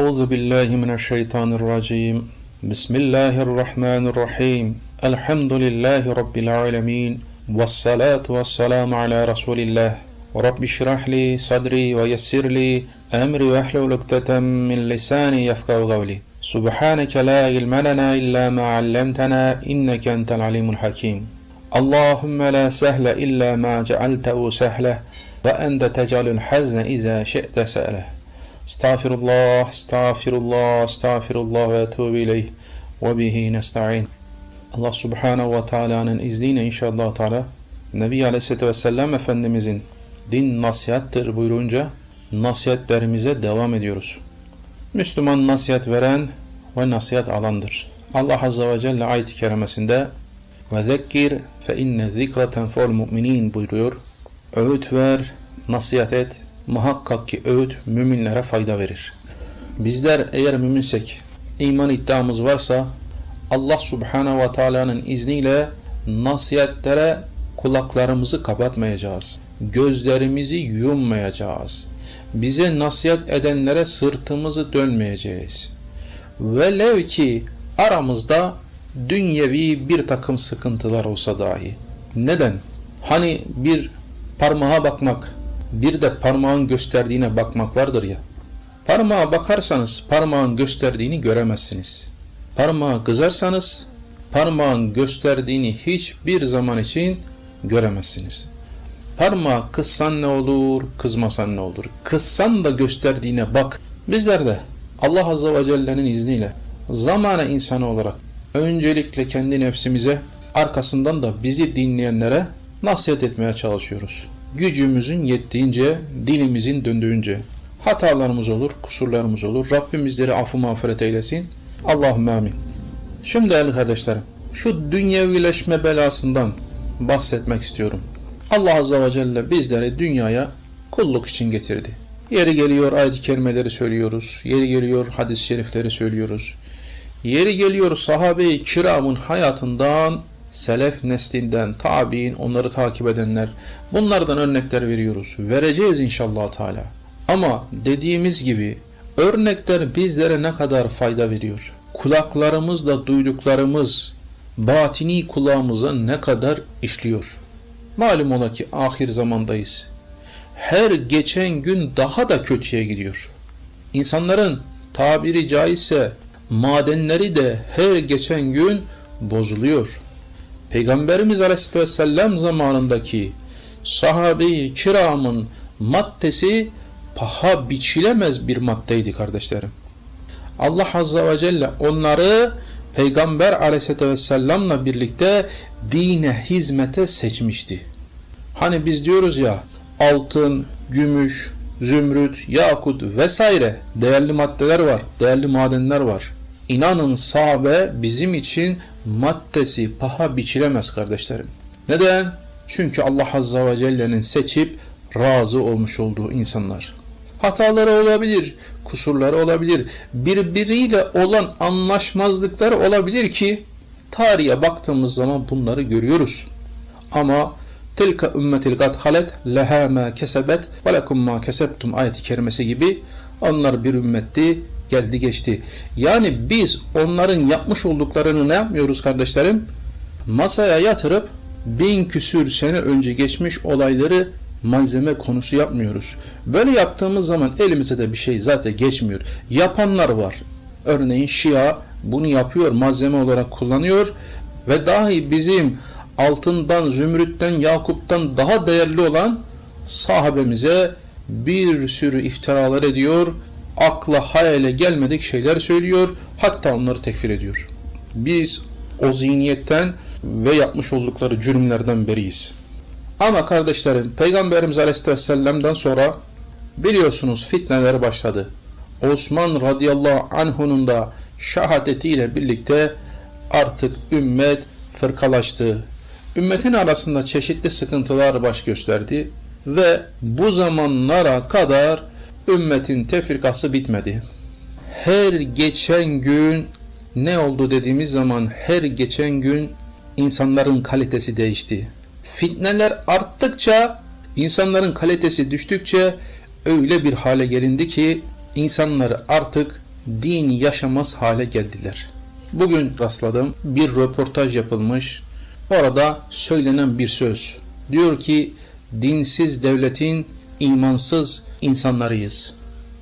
أعوذ بالله من الشيطان الرجيم. بسم الله الرحمن الرحيم. الحمد لله رب العالمين والصلاة والسلام على رسول الله. رب اشرح لي صدري ويسر لي أمري واحلل عقدة من لساني يفقه قولي. سبحانك لا علم لنا إلا ما علمتنا إنك أنت العليم الحكيم. اللهم لا سهل إلا ما جعلته سهلا وأنت تجعل الحزن إذا شئت سهلا. Estağfirullah, estağfirullah, estağfirullah ve etûbü ileyh ve bihi nesta'in. Allah Subhanahu ve Taala'nın izniyle inşallah Teala Nebi Aleyhisselatü Vesselam Efendimizin din nasihattir buyurunca nasihatlerimize devam ediyoruz. Müslüman nasihat veren ve nasihat alandır. Allah Azze ve Celle ayet-i kerimesinde ve zekkir fe inne mu'minin buyuruyor. Öğüt ver, nasihat et, muhakkak ki öğüt müminlere fayda verir. Bizler eğer müminsek, iman iddiamız varsa Allah Subhanahu ve Taala'nın izniyle nasihatlere kulaklarımızı kapatmayacağız. Gözlerimizi yummayacağız. Bize nasihat edenlere sırtımızı dönmeyeceğiz. Velev ki aramızda dünyevi bir takım sıkıntılar olsa dahi. Neden? Hani bir parmağa bakmak, bir de parmağın gösterdiğine bakmak vardır ya. Parmağa bakarsanız parmağın gösterdiğini göremezsiniz. Parmağa kızarsanız parmağın gösterdiğini hiçbir zaman için göremezsiniz. Parmağı kızsan ne olur, kızmasan ne olur? Kızsan da gösterdiğine bak. Bizler de Allah Azze ve Celle'nin izniyle zamana insanı olarak öncelikle kendi nefsimize arkasından da bizi dinleyenlere nasihat etmeye çalışıyoruz gücümüzün yettiğince, dilimizin döndüğünce hatalarımız olur, kusurlarımız olur. Rabbim bizleri affı mağfiret eylesin. Allahümme amin. Şimdi değerli kardeşlerim, şu dünyevileşme belasından bahsetmek istiyorum. Allah Azze ve Celle bizleri dünyaya kulluk için getirdi. Yeri geliyor ayet-i kerimeleri söylüyoruz. Yeri geliyor hadis-i şerifleri söylüyoruz. Yeri geliyor sahabe-i kiramın hayatından selef neslinden, tabi'in, onları takip edenler bunlardan örnekler veriyoruz. Vereceğiz inşallah Teala. Ama dediğimiz gibi örnekler bizlere ne kadar fayda veriyor? Kulaklarımızla duyduklarımız batini kulağımıza ne kadar işliyor? Malum ola ki ahir zamandayız. Her geçen gün daha da kötüye gidiyor. İnsanların tabiri caizse madenleri de her geçen gün bozuluyor. Peygamberimiz Aleyhisselatü Vesselam zamanındaki sahabe-i kiramın maddesi paha biçilemez bir maddeydi kardeşlerim. Allah Azze ve Celle onları Peygamber Aleyhisselatü Vesselam'la birlikte dine hizmete seçmişti. Hani biz diyoruz ya altın, gümüş, zümrüt, yakut vesaire değerli maddeler var, değerli madenler var. İnanın sahabe bizim için maddesi paha biçilemez kardeşlerim. Neden? Çünkü Allah Azza ve Celle'nin seçip razı olmuş olduğu insanlar. Hataları olabilir, kusurları olabilir, birbiriyle olan anlaşmazlıkları olabilir ki tarihe baktığımız zaman bunları görüyoruz. Ama tilka ümmetil kad halet leha ma kesebet ve lekum ma kesebtum ayeti kerimesi gibi onlar bir ümmetti geldi geçti. Yani biz onların yapmış olduklarını ne yapmıyoruz kardeşlerim? Masaya yatırıp bin küsür sene önce geçmiş olayları malzeme konusu yapmıyoruz. Böyle yaptığımız zaman elimize de bir şey zaten geçmiyor. Yapanlar var. Örneğin Şia bunu yapıyor, malzeme olarak kullanıyor ve dahi bizim altından, zümrütten, yakuptan daha değerli olan sahabemize bir sürü iftiralar ediyor, akla hayale gelmedik şeyler söylüyor, hatta onları tekfir ediyor. Biz o zihniyetten ve yapmış oldukları cürümlerden beriyiz. Ama kardeşlerim Peygamberimiz Aleyhisselam'dan sonra biliyorsunuz fitneler başladı. Osman radıyallahu anh'unun da şehadetiyle birlikte artık ümmet fırkalaştı. Ümmetin arasında çeşitli sıkıntılar baş gösterdi ve bu zamanlara kadar ümmetin tefrikası bitmedi. Her geçen gün ne oldu dediğimiz zaman her geçen gün insanların kalitesi değişti. Fitneler arttıkça insanların kalitesi düştükçe öyle bir hale gelindi ki insanlar artık dini yaşamaz hale geldiler. Bugün rastladım bir röportaj yapılmış. Orada söylenen bir söz. Diyor ki dinsiz devletin imansız insanlarıyız.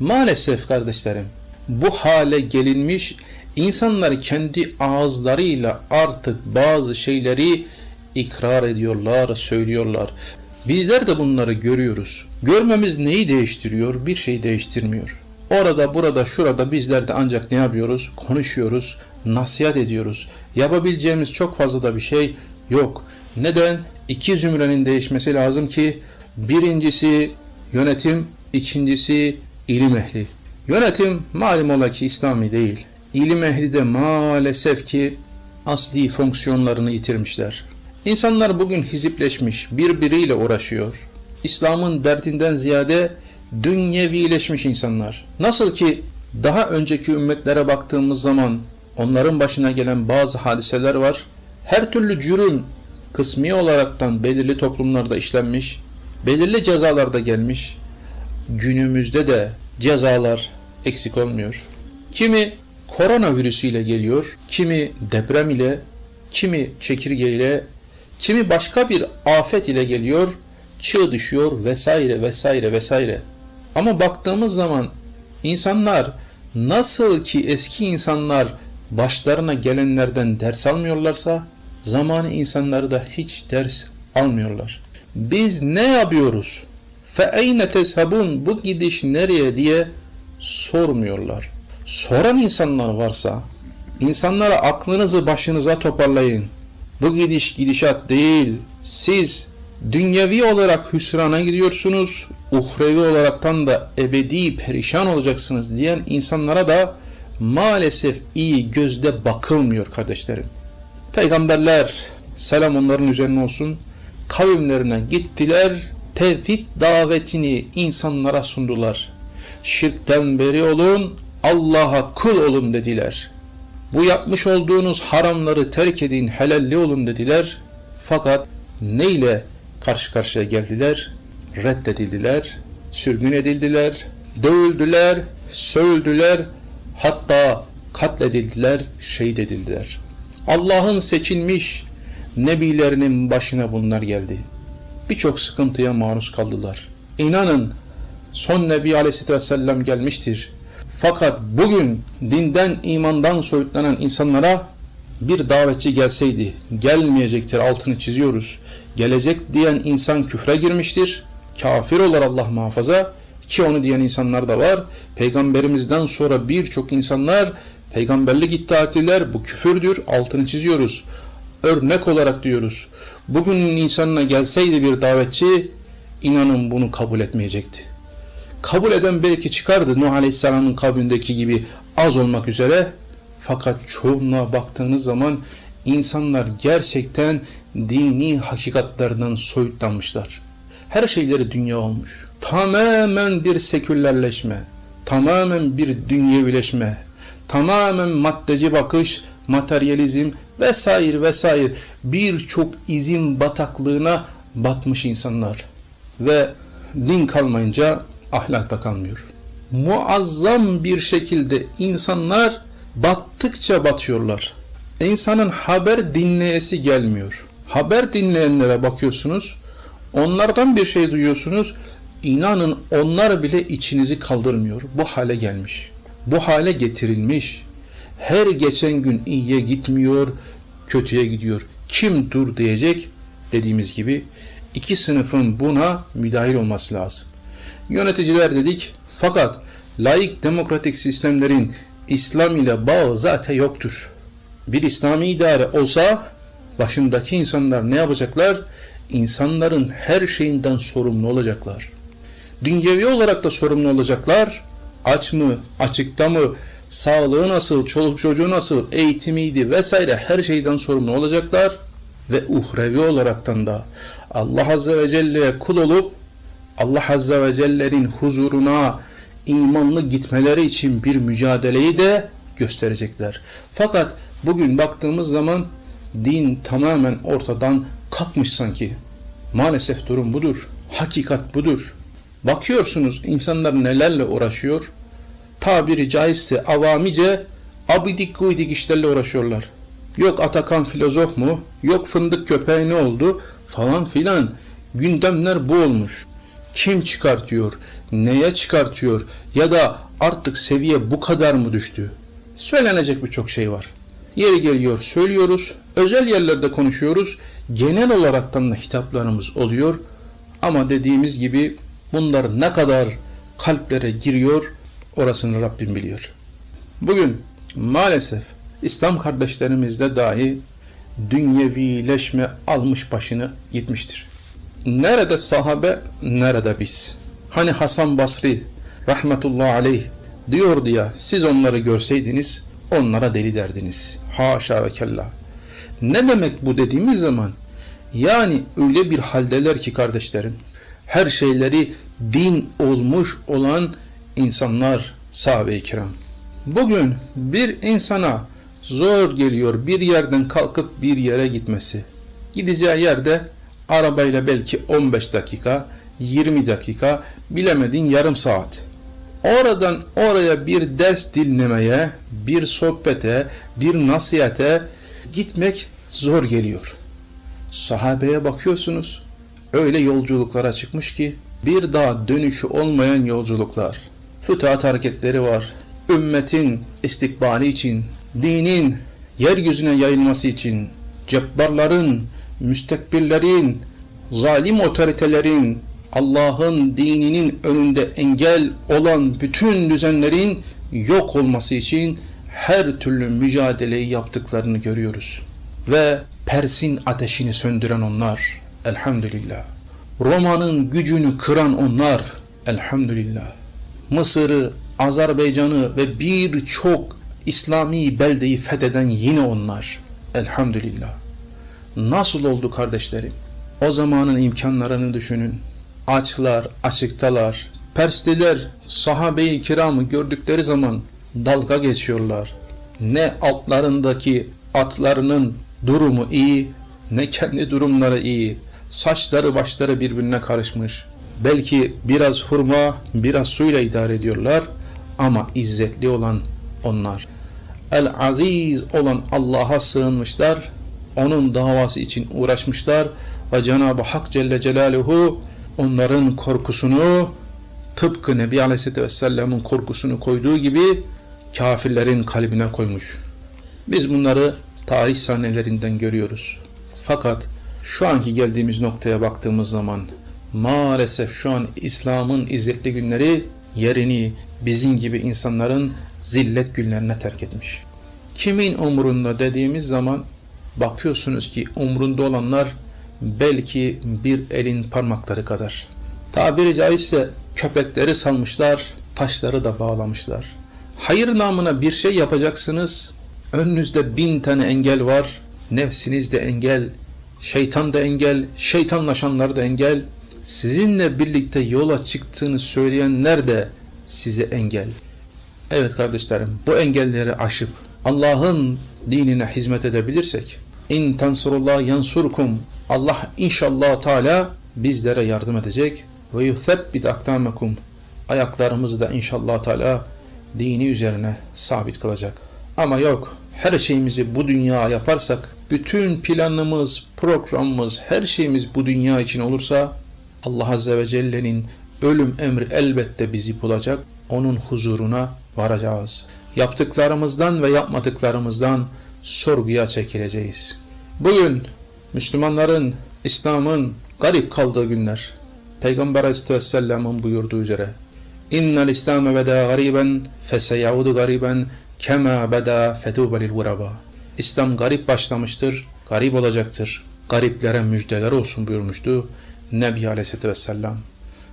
Maalesef kardeşlerim bu hale gelinmiş insanlar kendi ağızlarıyla artık bazı şeyleri ikrar ediyorlar, söylüyorlar. Bizler de bunları görüyoruz. Görmemiz neyi değiştiriyor? Bir şey değiştirmiyor. Orada, burada, şurada bizler de ancak ne yapıyoruz? Konuşuyoruz, nasihat ediyoruz. Yapabileceğimiz çok fazla da bir şey yok. Neden? İki zümrenin değişmesi lazım ki birincisi yönetim, ikincisi ilim ehli. Yönetim malum ola ki İslami değil. İlim ehli de maalesef ki asli fonksiyonlarını yitirmişler. İnsanlar bugün hizipleşmiş, birbiriyle uğraşıyor. İslam'ın derdinden ziyade dünyevileşmiş insanlar. Nasıl ki daha önceki ümmetlere baktığımız zaman onların başına gelen bazı hadiseler var. Her türlü cürüm kısmi olaraktan belirli toplumlarda işlenmiş, belirli cezalarda gelmiş. Günümüzde de cezalar eksik olmuyor. Kimi koronavirüsüyle geliyor, kimi deprem ile, kimi çekirge ile, kimi başka bir afet ile geliyor, çığ düşüyor vesaire vesaire vesaire. Ama baktığımız zaman insanlar nasıl ki eski insanlar başlarına gelenlerden ders almıyorlarsa zamanı insanları da hiç ders almıyorlar Biz ne yapıyoruz? فَاَيْنَ تَذْهَبُونَ Bu gidiş nereye diye sormuyorlar. Soran insanlar varsa insanlara aklınızı başınıza toparlayın. Bu gidiş gidişat değil. Siz dünyevi olarak hüsrana gidiyorsunuz, uhrevi olaraktan da ebedi perişan olacaksınız diyen insanlara da maalesef iyi gözde bakılmıyor kardeşlerim. Peygamberler selam onların üzerine olsun kavimlerine gittiler tevhid davetini insanlara sundular. Şirkten beri olun Allah'a kul olun dediler. Bu yapmış olduğunuz haramları terk edin helalli olun dediler. Fakat neyle karşı karşıya geldiler? Reddedildiler, sürgün edildiler, dövüldüler, söldüler, hatta katledildiler, şehit edildiler. Allah'ın seçilmiş nebilerinin başına bunlar geldi. Birçok sıkıntıya maruz kaldılar. İnanın son Nebi Aleyhisselatü Vesselam gelmiştir. Fakat bugün dinden, imandan soyutlanan insanlara bir davetçi gelseydi, gelmeyecektir altını çiziyoruz. Gelecek diyen insan küfre girmiştir. Kafir olur Allah muhafaza ki onu diyen insanlar da var. Peygamberimizden sonra birçok insanlar peygamberlik iddia ettiler. Bu küfürdür. Altını çiziyoruz. Örnek olarak diyoruz. Bugünün insanına gelseydi bir davetçi inanın bunu kabul etmeyecekti. Kabul eden belki çıkardı Nuh Aleyhisselam'ın kavmindeki gibi az olmak üzere fakat çoğunluğa baktığınız zaman insanlar gerçekten dini hakikatlerden soyutlanmışlar. Her şeyleri dünya olmuş. Tamamen bir sekülerleşme, tamamen bir dünyevileşme, tamamen maddeci bakış, materyalizm vesaire vesaire birçok izin bataklığına batmış insanlar. Ve din kalmayınca ahlak da kalmıyor. Muazzam bir şekilde insanlar battıkça batıyorlar. İnsanın haber dinleyesi gelmiyor. Haber dinleyenlere bakıyorsunuz, onlardan bir şey duyuyorsunuz, inanın onlar bile içinizi kaldırmıyor. Bu hale gelmiş. Bu hale getirilmiş. Her geçen gün iyiye gitmiyor, kötüye gidiyor. Kim dur diyecek? Dediğimiz gibi iki sınıfın buna müdahil olması lazım. Yöneticiler dedik fakat laik demokratik sistemlerin İslam ile bağı zaten yoktur. Bir İslami idare olsa başındaki insanlar ne yapacaklar? İnsanların her şeyinden sorumlu olacaklar. Dünyevi olarak da sorumlu olacaklar. Aç mı, açıkta mı, sağlığı nasıl, çoluk çocuğu nasıl, eğitimiydi vesaire her şeyden sorumlu olacaklar. Ve uhrevi olaraktan da Allah Azze ve Celle'ye kul olup Allah Azze ve Celle'nin huzuruna imanlı gitmeleri için bir mücadeleyi de gösterecekler. Fakat bugün baktığımız zaman din tamamen ortadan kalkmış sanki. Maalesef durum budur. Hakikat budur. Bakıyorsunuz insanlar nelerle uğraşıyor. Tabiri caizse avamice abidik guydik işlerle uğraşıyorlar. Yok Atakan filozof mu? Yok fındık köpeği ne oldu? Falan filan. Gündemler bu olmuş. Kim çıkartıyor? Neye çıkartıyor? Ya da artık seviye bu kadar mı düştü? Söylenecek birçok şey var. Yeri geliyor söylüyoruz, özel yerlerde konuşuyoruz, genel olaraktan da hitaplarımız oluyor. Ama dediğimiz gibi bunlar ne kadar kalplere giriyor orasını Rabbim biliyor. Bugün maalesef İslam kardeşlerimizde dahi dünyevileşme almış başını gitmiştir. Nerede sahabe, nerede biz? Hani Hasan Basri rahmetullahi aleyh diyordu ya siz onları görseydiniz onlara deli derdiniz. Haşa ve kella. Ne demek bu dediğimiz zaman? Yani öyle bir haldeler ki kardeşlerim her şeyleri din olmuş olan insanlar sahabe-i kiram. Bugün bir insana zor geliyor bir yerden kalkıp bir yere gitmesi. Gideceği yerde arabayla belki 15 dakika, 20 dakika, bilemedin yarım saat. Oradan oraya bir ders dinlemeye, bir sohbete, bir nasihate gitmek zor geliyor. Sahabeye bakıyorsunuz, öyle yolculuklara çıkmış ki bir daha dönüşü olmayan yolculuklar. Fütuhat hareketleri var. Ümmetin istikbali için, dinin yeryüzüne yayılması için, cebbarların, müstekbirlerin, zalim otoritelerin, Allah'ın dininin önünde engel olan bütün düzenlerin yok olması için her türlü mücadeleyi yaptıklarını görüyoruz. Ve Pers'in ateşini söndüren onlar. Elhamdülillah. Roma'nın gücünü kıran onlar. Elhamdülillah. Mısır'ı, Azerbaycan'ı ve birçok İslami beldeyi fetheden yine onlar. Elhamdülillah. Nasıl oldu kardeşlerim? O zamanın imkanlarını düşünün. Açlar, açıktalar. Persliler sahabe-i kiramı gördükleri zaman dalga geçiyorlar. Ne altlarındaki atlarının durumu iyi, ne kendi durumları iyi. Saçları başları birbirine karışmış. Belki biraz hurma, biraz suyla idare ediyorlar ama izzetli olan onlar. El-Aziz olan Allah'a sığınmışlar, onun davası için uğraşmışlar ve Cenab-ı Hak Celle Celaluhu onların korkusunu tıpkı Nebi Aleyhisselatü Vesselam'ın korkusunu koyduğu gibi kafirlerin kalbine koymuş. Biz bunları tarih sahnelerinden görüyoruz. Fakat şu anki geldiğimiz noktaya baktığımız zaman maalesef şu an İslam'ın izzetli günleri yerini bizim gibi insanların zillet günlerine terk etmiş. Kimin umrunda dediğimiz zaman bakıyorsunuz ki umrunda olanlar belki bir elin parmakları kadar. Tabiri caizse köpekleri salmışlar, taşları da bağlamışlar. Hayır namına bir şey yapacaksınız, önünüzde bin tane engel var, nefsiniz de engel, şeytan da engel, şeytanlaşanlar da engel, sizinle birlikte yola çıktığını söyleyenler de size engel. Evet kardeşlerim, bu engelleri aşıp Allah'ın dinine hizmet edebilirsek, in tansurullah yansurkum, Allah inşallah Teala bizlere yardım edecek ve yuthabbit akdamakum, ayaklarımızı da inşallah Teala dini üzerine sabit kılacak. Ama yok, her şeyimizi bu dünya yaparsak, bütün planımız, programımız, her şeyimiz bu dünya için olursa, Allah Azze ve Celle'nin ölüm emri elbette bizi bulacak, onun huzuruna varacağız. Yaptıklarımızdan ve yapmadıklarımızdan sorguya çekileceğiz. Bugün Müslümanların, İslam'ın garip kaldığı günler. Peygamber Aleyhisselam'ın buyurduğu üzere İnnel İslam'e veda gariben feseyaudu gariben kema beda fetuba lil guraba. İslam garip başlamıştır, garip olacaktır. Gariplere müjdeler olsun buyurmuştu Nebi Aleyhisselatü Vesselam.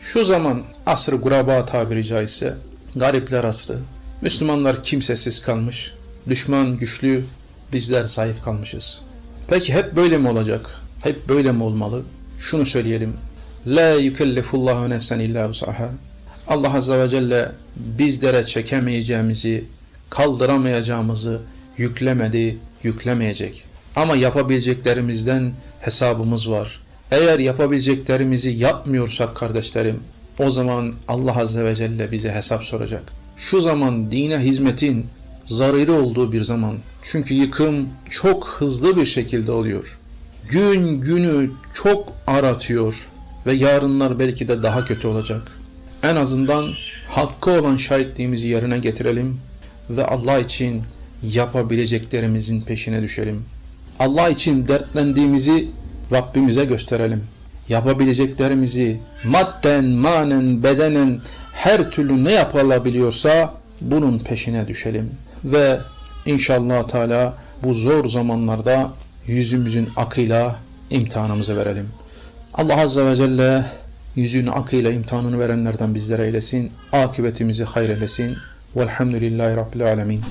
Şu zaman asr-ı guraba tabiri caizse garipler asrı. Müslümanlar kimsesiz kalmış, düşman güçlü, bizler zayıf kalmışız. Peki hep böyle mi olacak? Hep böyle mi olmalı? Şunu söyleyelim. La yukellifullahu nefsen illa usaha. Allah Azze ve Celle bizlere çekemeyeceğimizi, kaldıramayacağımızı yüklemedi, yüklemeyecek. Ama yapabileceklerimizden hesabımız var. Eğer yapabileceklerimizi yapmıyorsak kardeşlerim, o zaman Allah Azze ve Celle bize hesap soracak. şu zaman dine hizmetin zaruri olduğu bir zaman. Çünkü yıkım çok hızlı bir şekilde oluyor. Gün günü çok aratıyor ve yarınlar belki de daha kötü olacak. En azından hakkı olan şahitliğimizi yerine getirelim ve Allah için yapabileceklerimizin peşine düşelim. Allah için dertlendiğimizi Rabbimize gösterelim. Yapabileceklerimizi madden, manen, bedenen her türlü ne yapılabiliyorsa bunun peşine düşelim. Ve inşallah Teala bu zor zamanlarda yüzümüzün akıyla imtihanımızı verelim. Allah Azze ve Celle yüzün akıyla imtihanını verenlerden bizlere eylesin. Akıbetimizi hayır eylesin. Velhamdülillahi Rabbil Alemin.